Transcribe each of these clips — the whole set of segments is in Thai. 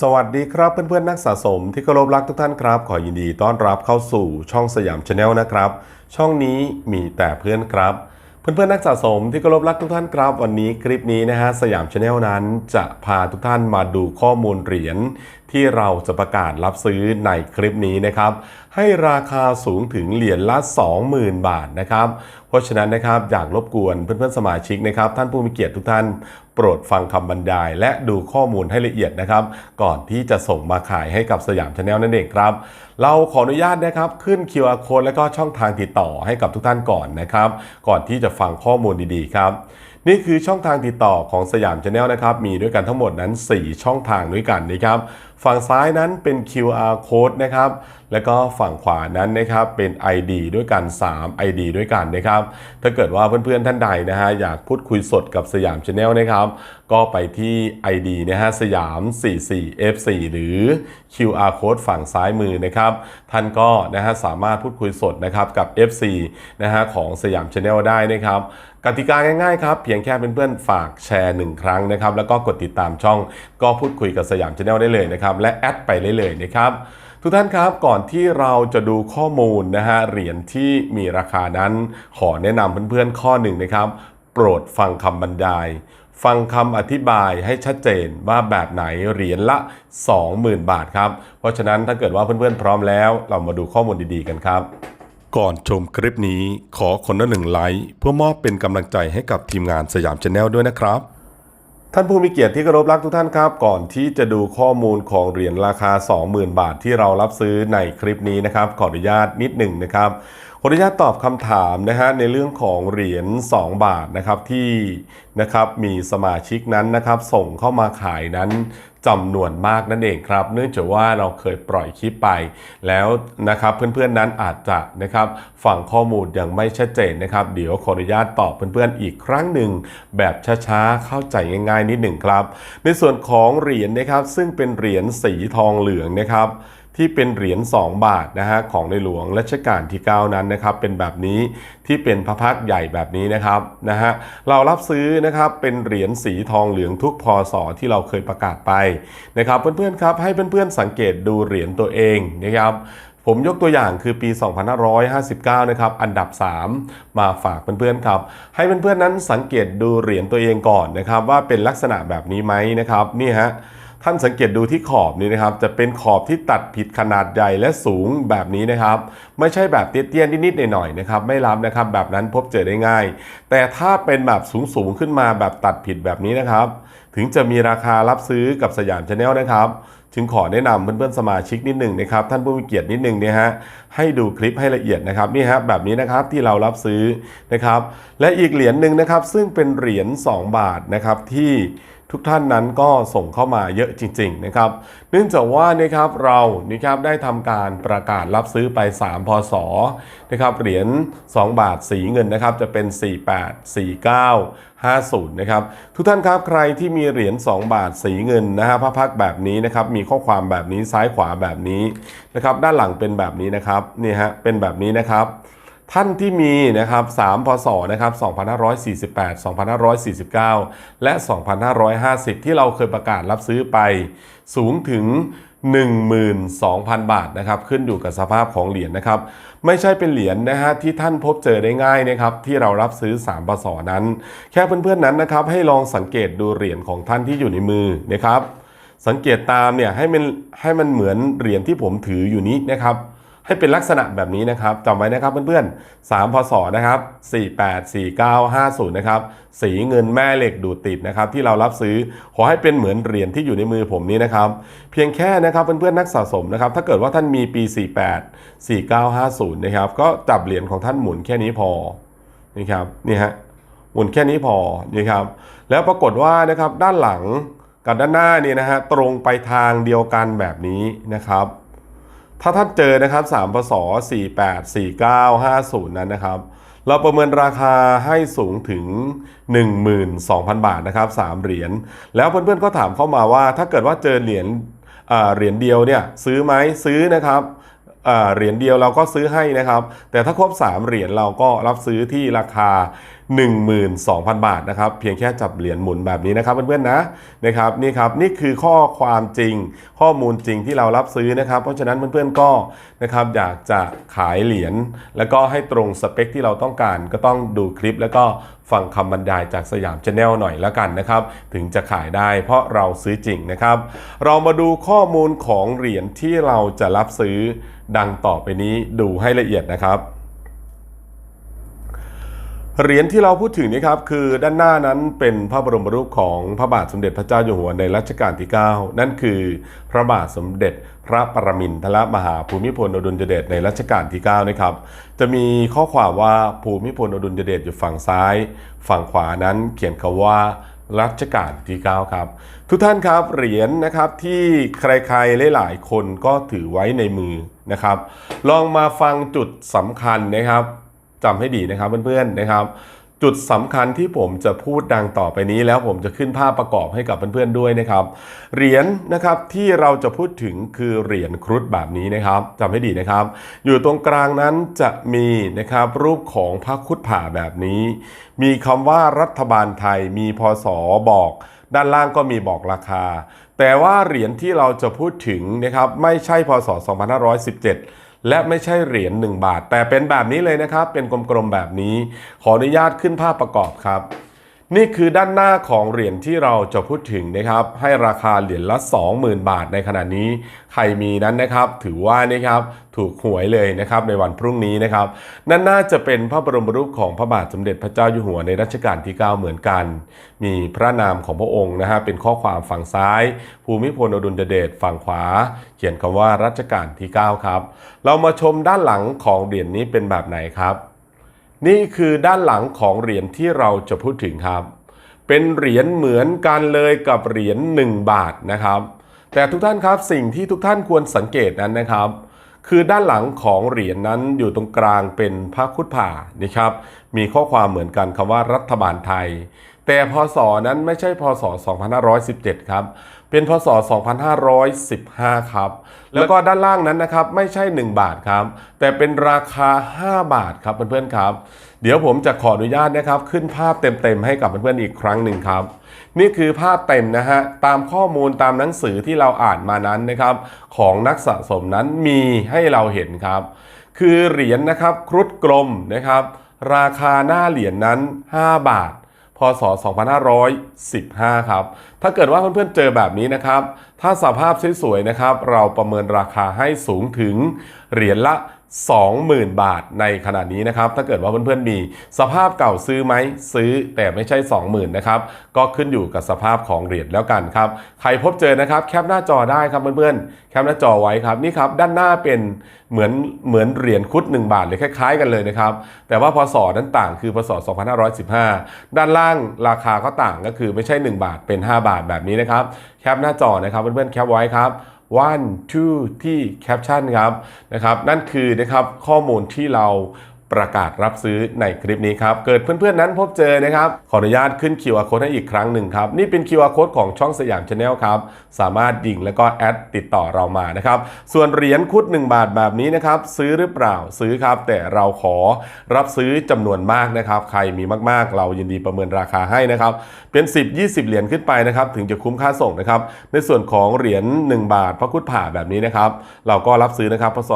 สวัสดีครับเพื่อนๆนักสะสมที่เคารพรักทุกท่านครับ ขอยินดีต้อนรับเข้าสู่ช่องสยามชาแนลนะครับ ช่องนี้มีแต่เพื่อนครับ เพื่อนๆนักสะสมที่เคารพรักทุกท่านครับ วันนี้คลิปนี้นะฮะสยามชาแนลนั้นจะพาทุกท่านมาดูข้อมูลเหรียญที่เราจะประกาศรับซื้อในคลิปนี้นะครับ ให้ราคาสูงถึงเหรียญละ 20,000 บาทนะครับ เพราะฉะนั้นนะครับอยากรบกวนเพื่อนๆสมาชิกนะครับ ท่านผู้มีเกียรติทุกท่านโปรดฟังคำบรรยาย และดูข้อมูลให้ละเอียดนะครับ ก่อนที่จะส่งมาขายให้กับสยามชาแนลนั่นเองครับ เราขออนุญาตนะครับขึ้น QR code และก็ช่องทางติดต่อให้กับทุกท่านก่อนนะครับ ก่อนที่จะฟังข้อมูลดีๆครับนี่คือช่องทางติดต่อของสยามชาแนลนะครับ มีด้วยกันทั้งหมดนั้น 4 ช่องทางด้วยกันนะครับฝั่งซ้ายนั้นเป็น QR code นะครับ แล้วก็ฝั่งขวานั้นนะครับเป็น ID ด้วยกัน 3 ID ด้วยกันนะครับ ถ้าเกิดว่าเพื่อนๆท่านใดนะฮะอยากพูดคุยสดกับสยามชาแนลนะครับ ก็ไปที่ ID นะฮะสยาม 44F4 หรือ QR code ฝั่งซ้ายมือนะครับ ท่านก็นะฮะสามารถพูดคุยสดนะครับกับ FC นะฮะของสยามชาแนลได้นะครับกติกาง่ายๆครับเพียงแค่เพื่อนๆฝากแชร์1ครั้งนะครับแล้วก็กดติดตามช่องก็พูดคุยกับสยามชาแนลได้เลยนะครับและแอดไปได้เลยนะครับทุกท่านครับก่อนที่เราจะดูข้อมูลนะฮะเหรียญที่มีราคานั้น ขอแนะนำเพื่อนๆข้อหนึ่งนะครับ โปรดฟังคำบรรยาย ฟังคำอธิบายให้ชัดเจนว่าแบบไหนเหรียญละ 20,000 บาทครับ เพราะฉะนั้นถ้าเกิดว่าเพื่อนๆพร้อมแล้ว เรามาดูข้อมูลดีๆกันครับ ก่อนชมคลิปนี้ขอคนละหนึ่งไลค์เพื่อมอบเป็นกำลังใจให้กับทีมงานสยามชาแนลด้วยนะครับ ท่านผู้มีเกียรติที่เคารพรักทุกท่านครับ ก่อนที่จะดูข้อมูลของเหรียญราคา 20,000 บาทที่เรารับซื้อในคลิปนี้นะครับ ขออนุญาตนิดหนึ่งนะครับ ออนุญาตตอบคำถามนะฮะในเรื่องของเหรียญ2 บาทนะครับที่นะครับมีสมาชิกนั้นนะครับส่งเข้ามาขายนั้นจำนวนมากนั่นเองครับ เนื่องจากว่าเราเคยปล่อยคลิปไป แล้วนะครับเพื่อนๆนั้นอาจจะนะครับฟังข้อมูลยังไม่ชัดเจนนะครับ เดี๋ยวขออนุญาตตอบเพื่อนๆอีกครั้งหนึ่ง แบบช้าๆเข้าใจง่ายๆนิดหนึ่งครับ ในส่วนของเหรียญนะครับซึ่งเป็นเหรียญสีทองเหลืองนะครับ ที่เป็นเหรียญ2บาทนะฮะของในหลวงรัชกาลที่ 9 นั้นนะครับเป็นแบบนี้ที่เป็นพระพักตร์ใหญ่แบบนี้นะครับนะฮะเรารับซื้อนะครับเป็นเหรียญสีทองเหลืองทุกพศที่เราเคยประกาศไปนะครับเพื่อนๆครับให้เพื่อนๆสังเกตดูเหรียญตัวเองนะครับผมยกตัวอย่างคือปี 2559 นะครับ อันดับ 3 มาฝากเพื่อนๆครับ ให้เพื่อนๆนั้นสังเกตดูเหรียญตัวเองก่อนนะครับ ว่าเป็นลักษณะแบบนี้ไหมนะครับ นี่ฮะ ท่านสังเกตดูที่ขอบนี้นะครับ จะเป็นขอบที่ตัดผิดขนาดใหญ่และสูงแบบนี้นะครับ ไม่ใช่แบบเตี้ยๆนิดๆหน่อยๆนะครับ ไม่รับนะครับแบบนั้นพบเจอได้ง่าย แต่ถ้าเป็นแบบสูงๆขึ้นมาแบบตัดผิดแบบนี้นะครับ ถึงจะมีราคารับซื้อกับสยามชาแนลนะครับจึงขอแนะนำเพื่อนๆสมาชิกนิดหนึ่งนะครับท่านผู้มีเกียรตินิดหนึ่งเนี่ยฮะให้ดูคลิปให้ละเอียดนะครับนี่ฮะแบบนี้นะครับที่เรารับซื้อนะครับ และอีกเหรียญหนึ่งนะครับ ซึ่งเป็นเหรียญ2 บาทนะครับที่ทุกท่านนั้นก็ส่งเข้ามาเยอะจริง ๆ นะครับ เนื่องจากว่านะครับเรานะครับได้ทำการประกาศรับซื้อไป 3 พศนะครับเหรียญ2 บาทสีเงินนะครับจะเป็น 48 49 50 นะครับ ทุกท่านครับใครที่มีเหรียญ 2 บาทสีเงินนะฮะพระพักแบบนี้นะครับ มีข้อความแบบนี้ซ้ายขวาแบบนี้นะครับ ด้านหลังเป็นแบบนี้นะครับนี่ฮะเป็นแบบนี้นะครับท่านที่มีนะครับ3พศนะครับ2548 2549 และ 2550 ที่เราเคยประกาศรับซื้อไปสูงถึง 12,000 บาทนะครับขึ้นอยู่กับสภาพของเหรียญนะครับ ไม่ใช่เป็นเหรียญนะฮะที่ท่านพบเจอได้ง่ายนะครับที่เรารับซื้อ3ปศนั้น แค่เพื่อนๆนั้นนะครับให้ลองสังเกตดูเหรียญของท่านที่อยู่ในมือนะครับ สังเกตตามเนี่ยให้มันให้มันเหมือนเหรียญที่ผมถืออยู่นี้นะครับ ให้เป็นลักษณะแบบนี้นะครับจำไว้นะครับเพื่อนๆ3พศนะครับ48 49 50นะครับสีเงินแม่เหล็กดูดติดนะครับที่เรารับซื้อขอให้เป็นเหมือนเหรียญที่อยู่ในมือผมนี้นะครับเพียงแค่นะครับเพื่อนๆนักสะสมนะครับถ้าเกิดว่าท่านมีปี 48 49 50นะครับก็จับเหรียญของท่านหมุนแค่นี้พอนี่ครับนี่ฮะหมุนแค่นี้พอนี่ครับแล้วปรากฏว่านะครับด้านหลังกับด้านหน้านี่นะฮะตรงไปทางเดียวกันแบบนี้นะครับ ถ้าท่านเจอนะครับ3พศ48 49 50 นั้นนะครับ เราประเมินราคาให้สูงถึง 12,000 บาทนะครับ3เหรียญ แล้วเพื่อนๆก็ถามเข้ามาว่า ถ้าเกิดว่าเจอเหรียญเหรียญเดียวเนี่ยซื้อไหมซื้อนะครับเอ่อเหรียญเดียวเราก็ซื้อให้นะครับ แต่ถ้าครบ 3 เหรียญเราก็รับซื้อที่ราคา 12,000 บาทนะครับ เพียงแค่จับเหรียญหมุนแบบนี้นะครับเพื่อนๆนะนะครับนี่ครับนี่คือข้อความจริง ข้อมูลจริงที่เรารับซื้อนะครับ เพราะฉะนั้นเพื่อนๆก็นะครับอยากจะขายเหรียญแล้วก็ให้ตรงสเปคที่เราต้องการก็ต้องดูคลิปแล้วก็ฟังคำบรรยายจากสยามชาแนลหน่อยแล้วกันนะครับ ถึงจะขายได้เพราะเราซื้อจริงนะครับ เรามาดูข้อมูลของเหรียญที่เราจะรับซื้อดังต่อไปนี้ดูให้ละเอียดนะครับ เหรียญที่เราพูดถึงนี่ครับคือด้านหน้านั้นเป็นพระบรมรูปของพระบาทสมเด็จพระเจ้าอยู่หัวในรัชกาลที่ 9 นั่นคือพระบาทสมเด็จพระปรมินทรมหาภูมิพลอดุลยเดชในรัชกาลที่ 9 นะครับ จะมีข้อความว่าภูมิพลอดุลยเดชอยู่ฝั่งซ้าย ฝั่งขวานั้นเขียนคำว่ารัชกาลที่ 9 ครับ ทุกท่านครับเหรียญนะครับที่ใครๆหลายๆคนก็ถือไว้ในมือนะครับ ลองมาฟังจุดสำคัญนะครับ จำให้ดีนะครับเพื่อนๆนะครับ จุดสำคัญที่ผมจะพูดดังต่อไปนี้ แล้วผมจะขึ้นภาพประกอบให้กับเพื่อนๆด้วยนะครับ เหรียญนะครับที่เราจะพูดถึงคือเหรียญครุฑแบบนี้นะครับจำให้ดีนะครับ อยู่ตรงกลางนั้นจะมีนะครับรูปของพระครุฑผ่าแบบนี้ มีคำว่ารัฐบาลไทยมีพศบอกด้านล่างก็มีบอกราคา แต่ว่าเหรียญที่เราจะพูดถึงนะครับไม่ใช่พศ 2517 และไม่ใช่เหรียญ1บาท แต่เป็นแบบนี้เลยนะครับ เป็นกลมๆแบบนี้ ขออนุญาตขึ้นภาพประกอบครับ นี่คือด้านหน้าของเหรียญที่เราจะพูดถึงนะครับ ให้ราคาเหรียญละ 20,000 บาทในขณะนี้ ใครมีนั้นนะครับ ถือว่านะครับถูกหวยเลยนะครับในวันพรุ่งนี้นะครับนั่นน่าจะเป็นพระบรมรูปของพระบาทสมเด็จพระเจ้าอยู่หัวในรัชกาลที่ 9 เหมือนกัน มีพระนามของพระองค์นะฮะเป็นข้อความฝั่งซ้าย ภูมิพลอดุลยเดชฝั่งขวา เขียนคำว่ารัชกาลที่ 9 ครับ เรามาชมด้านหลังของเหรียญนี้เป็นแบบไหนครับ นี่คือด้านหลังของเหรียญที่เราจะพูดถึงครับ เป็นเหรียญเหมือนกันเลยกับเหรียญ1 บาทนะครับ แต่ทุกท่านครับสิ่งที่ทุกท่านควรสังเกตนั้นนะครับ คือด้านหลังของเหรียญนั้นอยู่ตรงกลางเป็นพระครุฑผ่านะครับ มีข้อความเหมือนกันคำว่ารัฐบาลไทย แต่พศนั้นไม่ใช่พศ 2517 ครับ เป็นพศ 2515 ครับ แล้วก็ด้านล่างนั้นนะครับไม่ใช่ 1 บาทครับ แต่เป็นราคา 5 บาทครับเพื่อนๆครับ เดี๋ยวผมจะขออนุญาตนะครับ ขึ้นภาพเต็มๆให้กับเพื่อนๆอีกครั้งหนึ่งครับ นี่คือภาพเต็มนะฮะตามข้อมูลตามหนังสือที่เราอ่านมานั้นนะครับ ของนักสะสมนั้นมีให้เราเห็นครับ คือเหรียญนะครับครุฑกลมนะครับ ราคาหน้าเหรียญนั้น 5 บาท พศ 2515 ครับ ถ้าเกิดว่าเพื่อนๆเจอแบบนี้นะครับ ถ้าสภาพสวยๆนะครับ เราประเมินราคาให้สูงถึงเหรียญละ 20,000 บาทในขณะนี้นะครับ ถ้าเกิดว่าเพื่อนๆมี สภาพเก่าซื้อไหมซื้อแต่ไม่ใช่ 20,000นะครับ ก็ขึ้นอยู่กับสภาพของเหรียญแล้วกันครับ ใครพบเจอนะครับ แคปหน้าจอได้ครับเพื่อนๆ แคปหน้าจอไว้ครับนี่ครับ ด้านหน้าเป็นเหมือนเหมือนเหรียญคุด 1 บาทเลยคล้าย ๆ กันเลยนะครับ แต่ว่าพศนั้นต่างคือพศ 2515 ด้านล่างราคาก็ต่างก็คือไม่ใช่ 1 บาทเป็น 5 บาทแบบนี้นะครับ แคปหน้าจอนะครับเพื่อนๆแคปไว้ครับ one two ที่แคปชั่นครับนะครับ นั่นคือนะครับข้อมูลที่เรา ประกาศรับซื้อในคลิปนี้ครับ เกิดเพื่อนๆนั้นพบเจอนะครับ ขออนุญาตขึ้น QR code ให้อีกครั้งหนึ่งครับ นี่เป็น QR code ของช่องสยามชาแนลครับ สามารถยิงแล้วก็แอดติดต่อเรามานะครับ ส่วนเหรียญคุด 1 บาทแบบนี้นะครับ ซื้อหรือเปล่าซื้อครับ แต่เราขอรับซื้อจำนวนมากนะครับ ใครมีมากๆ เรายินดีประเมินราคาให้นะครับ เป็น 10 20 เหรียญขึ้นไปนะครับถึงจะคุ้มค่าส่งนะครับ ในส่วนของเหรียญ1 บาทพระคุดผ่าแบบนี้นะครับ เราก็รับซื้อนะครับพศ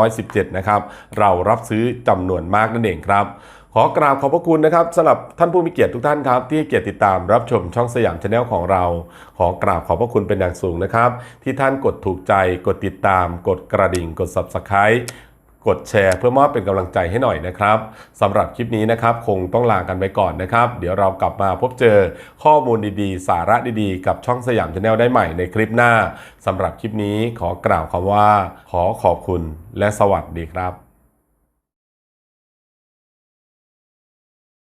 2517นะครับเรารับซื้อจำนวนมากนั่นเองครับ ขอกราบขอบพระคุณนะครับสำหรับท่านผู้มีเกียรติทุกท่านครับ ที่เกียรติติดตามรับชมช่องสยามชาแนลของเรา ขอกราบขอบพระคุณเป็นอย่างสูงนะครับ ที่ท่านกดถูกใจกดติดตาม กดกระดิ่ง กด subscribe กดแชร์เพื่อมอบเป็นกำลังใจให้หน่อยนะครับสำหรับคลิปนี้นะครับ คงต้องลากันไปก่อนนะครับ เดี๋ยวเรากลับมาพบเจอข้อมูลดีๆ สาระดีๆ กับช่องสยามชาแนลได้ใหม่ในคลิปหน้าสำหรับคลิปนี้ขอกล่าวคำว่า ขอขอบคุณและสวัสดีครับ